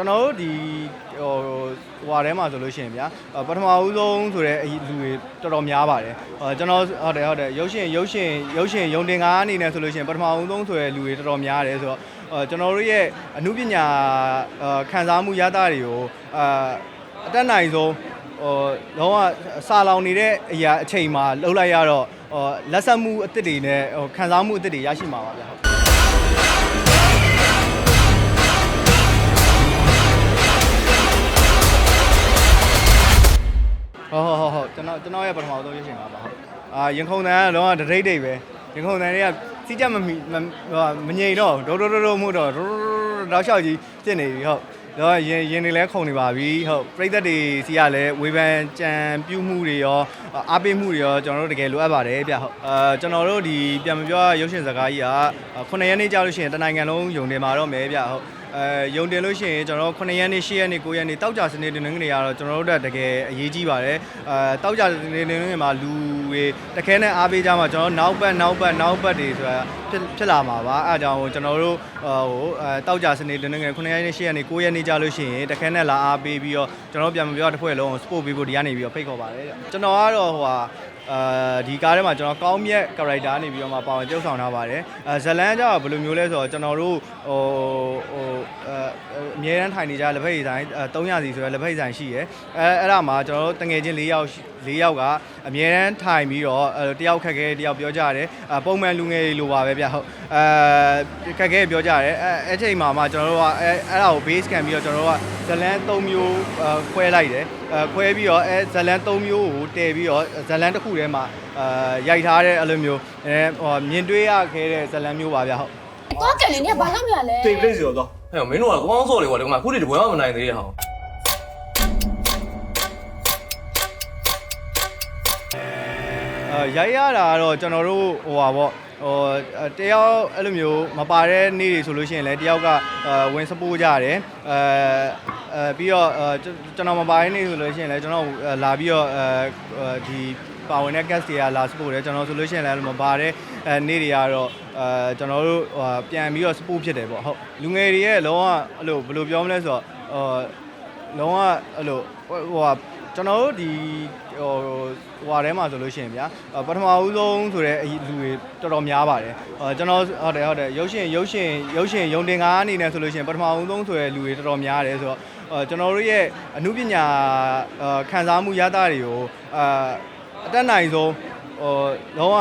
ကျွန်တော်တို့ဒီဟိုဟွာထဲမှာဆိုလို့ရှိရင်ဗျာအပထမဦးဆုံးဆိုတဲ့လူတွေတော်တော်များပါတယ်ဟိုကျွန်တော်ဟုတ်တယ်ဟုတ်တယ်ရုပ်ရှင်ရုပ်ရှင်ရုပ်ရှင်ယုံတင်ကားအနေနဲ့ဆိုလို့ရှိရင်ပထမဦးဆုံးဆိုတဲ့လူတွေတော်တော်များတယ်ဆိုတော့ဟိုကျွန်တော်တို့ရဲ့အမှုပညာအာခံစားမှုရတာတွေကိုအာအတက်နိုင်ဆုံးဟိုလုံးဝစာလောင်နေတဲ့အရာအချိန်မှာလှုပ်လိုက်ရတော့ဟိုလက်ဆက်မှုအစ်စ်တွေနဲ့ဟိုခံစားမှုအစ်စ်တွေရရှိမှာပါဗျာ ဟုတ်ဟုတ်ဟုတ်ဟုတ်ဟုတ်ကျွန်တော်ကျွန်တော်ရဲ့ပထမဆုံးရွေးချယ်မှာပါဟုတ်အာရင်ခုန်တန်းကလုံးဝဒရိတ်တိတ်ပဲရင်ခုန်တန်းတွေကစီးကြမမီမဟိုမငြိမ်တော့ဒိုးဒိုးဒိုးဒိုးမှုတော့ဒိုးဒိုးဒိုးတောက်လျှောက်ကြီးဖြစ်နေပြီဟုတ်တော့ရင်ရင်တွေလည်းခုန်နေပါပြီဟုတ်ပြိသက်တွေစီကလည်းဝေဖန်ကြံပြူးမှုတွေရောအားပေးမှုတွေရောကျွန်တော်တို့တကယ်လိုအပ်ပါတယ်ဗျဟုတ်အာကျွန်တော်တို့ဒီပြန်မပြောရုပ်ရှင်စကားကြီးက9ရက်နေ့ကြာလို့ရှိရင်တနိုင်ငံလုံးယုံတင်มาတော့မယ်ဗျဟုတ် အဲယုံတင်လို့ရှိရင်ကျွန်တော်9ရက်နေ့10ရက်နေ့9ရက်နေ့တောက်ကြစနေတင်နေနေရတော့ကျွန်တော်တို့တကယ်အရေးကြီးပါတယ်အဲတောက်ကြစနေတင်နေမှာလူတွေတခဲနဲ့အားပေးကြမှာကျွန်တော်နောက်ပတ်နောက်ပတ်နောက်ပတ်တွေဆိုတာဖြစ်ဖြစ်လာမှာပါအဲအကြောင်းကျွန်တော်တို့ဟိုအဲတောက်ကြစနေတင်နေ9ရက်နေ့10ရက်နေ့9ရက်နေ့ကြာလို့ရှိရင်တခဲနဲ့လာအားပေးပြီးတော့ကျွန်တော်ပြန်မပြောတစ်ဖွဲ့လုံး support ပေးဖို့ဒီကနေပြီးတော့ဖိတ်ခေါ်ပါတယ်ကျွန်တော်ကတော့ဟိုဟာ အာဒီကားထဲမှာကျွန်တော်ကောင်းမြတ် character နေပြီးတော့မှပါဝင်ကျုပ်ဆောင်ထားပါတယ်အဲဇလန်းကျတော့ဘယ်လိုမျိုးလဲဆိုတော့ကျွန်တော်တို့ဟိုဟိုအဲအမြဲတမ်းထိုင်နေကြလက်ဖက်ရည်ဆိုင်300စီဆိုရယ်လက်ဖက်ရည်ဆိုင်ရှိရယ်အဲအဲ့ဒါမှာကျွန်တော်တို့တငယ်ချင်း၄ယောက်၄ယောက်ကအမြဲတမ်းထိုင်ပြီးတော့အဲတယောက်ခက်ခဲတယောက်ပြောကြတယ်အပုံမှန်လူငယ်တွေလိုပါပဲဗျဟုတ်အဲခက်ခဲပြောကြတယ်အဲအဲ့ချိန်မှာမှကျွန်တော်တို့ကအဲအဲ့ဒါကို base ခံပြီးတော့ကျွန်တော်တို့ကဇလန်း3မျိုးခွဲလိုက်တယ်အဲခွဲပြီးတော့အဲဇလန်း3မျိုးကိုတည်ပြီးတော့ဇလန်းတစ်ခုထဲမှာအာရိုက်ထားတဲ့အဲ့လိုမျိုးအဲဟိုမြင်တွေ့ရခဲ့တဲ့ဇလန်းမျိုးပါဗျဟုတ်တော့ကန်လေနေဘာကြောင့်မြလဲတိတ်ပလိစီရောတော့ဟဲ့မင်းတို့ကကောင်းစော်လေကွာဒီမှာခုတည်းတပွဲမှမနိုင်သေးရဟောင်း အဲရိုက်ရတာကတော့ကျွန်တော်တို့ဟိုပါပေါ့ဟိုတယောက်အဲ့လိုမျိုးမပါတဲ့နေ့တွေဆိုလို့ရှိရင်လည်းတယောက်ကဝင်စပိုးကြတယ်အဲအဲပြီးတော့ကျွန်တော်မပါတဲ့နေ့ဆိုလို့ရှိရင်လည်းကျွန်တော်လာပြီးတော့အဲဒီပါဝင်တဲ့ guest တွေကလာစပို့တယ်ကျွန်တော်ဆိုလို့ရှိရင်လည်းမပါတဲ့အဲနေ့တွေကတော့အဲကျွန်တော်တို့ဟိုပြန်ပြီးတော့စပို့ဖြစ်တယ်ပေါ့ဟုတ်လူငယ်တွေရဲ့လုံးဝအဲ့လိုဘယ်လိုပြောမလဲဆိုတော့ဟိုလုံးဝအဲ့လိုဟိုဟာ ကျွန်တော်တို့ဒီဟိုဟွာထဲမှာဆိုလို့ရှိရင်ဗျာပထမဦးဆုံးဆိုတဲ့လူတွေတော်တော်များပါတယ်ဟိုကျွန်တော်ဟုတ်တယ်ဟုတ်တယ်ရုပ်ရှင်ရုပ်ရှင်ရုပ်ရှင်ယုံတင်ကားအနေနဲ့ဆိုလို့ရှိရင်ပထမဦးဆုံးဆိုတဲ့လူတွေတော်တော်များတယ်ဆိုတော့ဟိုကျွန်တော်တို့ရဲ့အမှုပညာခံစားမှုရတာတွေကိုအာအတက်နိုင်ဆုံးဟိုလုံးဝ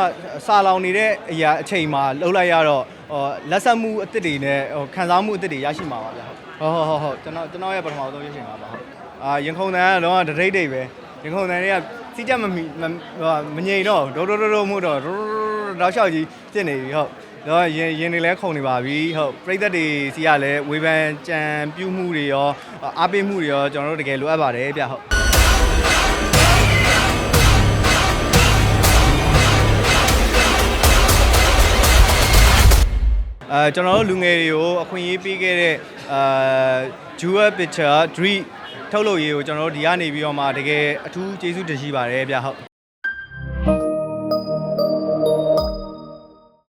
စာလောင်နေတဲ့အရာအချိန်မှာလှုပ်လိုက်ရတော့ဟိုလက်ဆက်မှုအစ်စ်တွေနဲ့ဟိုခံစားမှုအစ်စ်တွေရရှိမှာပါဗျာဟုတ်ဟုတ်ဟုတ်ဟုတ်ကျွန်တော်ကျွန်တော်ရဲ့ပထမဆုံးရွေးချယ်မှာပါဟုတ် အာရင်ခုန်တန်းကလုံးဝဒရိတ်တိတ်ပဲရင်ခုန်တန်းတွေကစီးကြမမီမဟိုမငြိမ်တော့ဒိုးဒိုးဒိုးဒိုးမှုတော့ဒိုးဒိုးဒိုးတောက်လျှောက်ကြီးဖြစ်နေပြီဟုတ်တော့ရင်ရင်တွေလည်းခုန်နေပါပြီဟုတ်ပြိသက်တွေစီကလည်းဝေဖန်ကြံပြူးမှုတွေရောအားပေးမှုတွေရောကျွန်တော်တို့တကယ်လိုအပ်ပါတယ်ဗျဟုတ်အဲကျွန်တော်တို့လူငယ်တွေကိုအခွင့်အရေးပေးခဲ့တဲ့အာ Jewel Picture Dream ထုတ်လုပ်ရေးကိုကျွန်တော်တို့ဒီကနေပြီးတော့မှတကယ်အထူးကျေးဇူးတင်ရှိပါတယ်ဗျဟုတ်